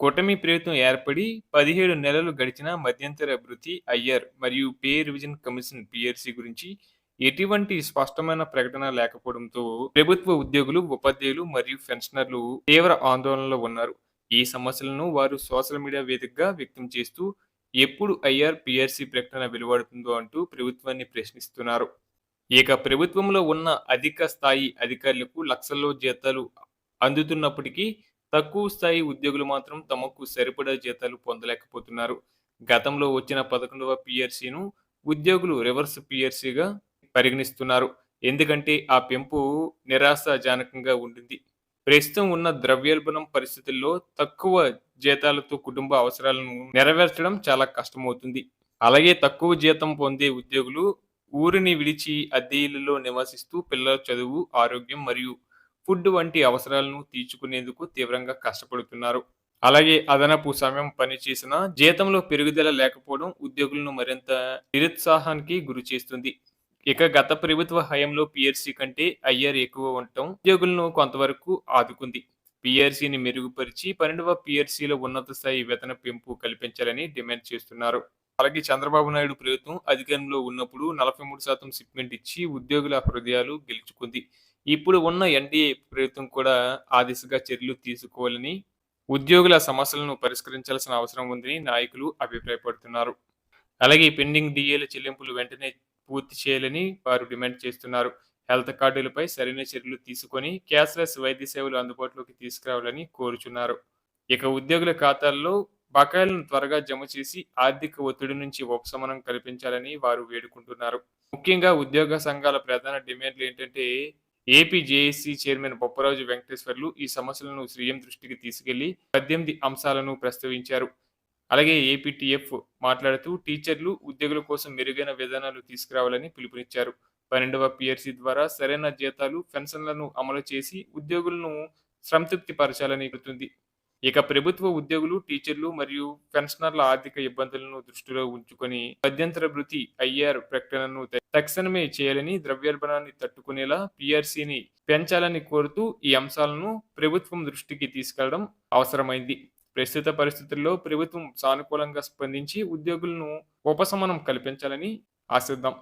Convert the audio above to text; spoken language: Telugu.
కూటమి ప్రభుత్వం ఏర్పడి పదిహేడు నెలలు గడిచిన మధ్యంతర భృతి అయ్యర్ మరియు పే రివిజన్ కమిషన్ పిఆర్సీ గురించి ఎటువంటి స్పష్టమైన ప్రకటన లేకపోవడంతో ప్రభుత్వ ఉద్యోగులు ఉపాధ్యాయులు మరియు పెన్షనర్లు తీవ్ర ఆందోళనలో ఉన్నారు. ఈ సమస్యలను వారు సోషల్ మీడియా వేదికగా వ్యక్తం చేస్తూ ఎప్పుడు ఐఆర్ పిఆర్సీ ప్రకటన వెలువడుతుందో అంటూ ప్రభుత్వాన్ని ప్రశ్నిస్తున్నారు. ఇక ప్రభుత్వంలో ఉన్న అధిక స్థాయి అధికారులకు లక్షల్లో జీతాలు అందుతున్నప్పటికీ తక్కువ స్థాయి ఉద్యోగులు మాత్రం తమకు సరిపడా జీతాలు పొందలేకపోతున్నారు. గతంలో వచ్చిన పదకొండవ పిఆర్సీను ఉద్యోగులు రివర్స్ పిఆర్సీగా పరిగణిస్తున్నారు. ఎందుకంటే ఆ పెంపు నిరాశాజనకంగా ఉండింది ప్రస్తుతం ఉన్న ద్రవ్యోల్బణం పరిస్థితుల్లో తక్కువ జీతాలతో కుటుంబ అవసరాలను నెరవేర్చడం చాలా కష్టమవుతుంది. అలాగే తక్కువ జీతం పొందే ఉద్యోగులు ఊరిని విడిచి అద్దె ఇళ్ళలో నివసిస్తూ పిల్లల చదువు ఆరోగ్యం మరియు ఫుడ్ వంటి అవసరాలను తీర్చుకునేందుకు తీవ్రంగా కష్టపడుతున్నారు. అలాగే అదనపు సమయం పనిచేసిన జీతంలో పెరుగుదల లేకపోవడం ఉద్యోగులను మరింత నిరుత్సాహానికి గురి చేస్తుంది. ఇక గత ప్రభుత్వ హయాంలో పిఆర్సీ కంటే ఐఆర్ ఎక్కువ ఉండటం ఉద్యోగులను కొంతవరకు ఆదుకుంది. పిఆర్సీని మెరుగుపరిచి పన్నెండవ పిఆర్సీలో ఉన్నత స్థాయి వేతన పెంపు కల్పించాలని డిమాండ్ చేస్తున్నారు. అలాగే చంద్రబాబు నాయుడు ప్రభుత్వం అధికారంలో ఉన్నప్పుడు నలభై మూడు శాతం షిప్మెంట్ ఇచ్చి ఉద్యోగుల హృదయాలు గెలుచుకుంది. ఇప్పుడు ఉన్న ఎన్డీఏ ప్రభుత్వం కూడా ఆ దిశగా చర్యలు తీసుకోవాలని ఉద్యోగుల సమస్యలను పరిష్కరించాల్సిన అవసరం ఉందని నాయకులు అభిప్రాయపడుతున్నారు. అలాగే పెండింగ్ డిఏల చెల్లింపులు వెంటనే పూర్తి చేయాలని వారు డిమాండ్ చేస్తున్నారు. హెల్త్ కార్డులపై సరైన చర్యలు తీసుకొని క్యాష్లెస్ వైద్య సేవలు అందుబాటులోకి తీసుకురావాలని కోరుచున్నారు. ఇక ఉద్యోగుల ఖాతాల్లో బకాయిలను త్వరగా జమ చేసి ఆర్థిక ఒత్తిడి నుంచి ఉపశమనం కల్పించాలని వారు వేడుకుంటున్నారు. ముఖ్యంగా ఉద్యోగ సంఘాల ప్రధాన డిమాండ్లు ఏంటంటే AP JAC chairman Bopparaju Venkateswarlu ఈ సమస్యలను సీఎం దృష్టికి తీసుకెళ్ళి పద్దెనిమిది అంశాలను ప్రస్తావించారు. అలాగే ఏపీటీఎఫ్ మాట్లాడుతూ టీచర్లు ఉద్యోగుల కోసం మెరుగైన విధానాలు తీసుకురావాలని పిలుపునిచ్చారు. పన్నెండవ పిఆర్సీ ద్వారా సరైన జీతాలు పెన్షన్లను అమలు చేసి ఉద్యోగులను సంతృప్తి పరచాలని కోరుతుంది. ఇక ప్రభుత్వ ఉద్యోగులు టీచర్లు మరియు పెన్షనర్ల ఆర్థిక ఇబ్బందులను దృష్టిలో ఉంచుకొని మధ్యంతర భృతి ఐఆర్ ప్రకటనను తక్షణమే చేయాలని ద్రవ్యోల్బణాన్ని తట్టుకునేలా పిఆర్సీని పెంచాలని కోరుతూ ఈ అంశాలను ప్రభుత్వం దృష్టికి తీసుకెళ్ళడం అవసరమైంది. ప్రస్తుత పరిస్థితుల్లో ప్రభుత్వం సానుకూలంగా స్పందించి ఉద్యోగులను ఉపశమనం కల్పించాలని ఆశిద్దాం.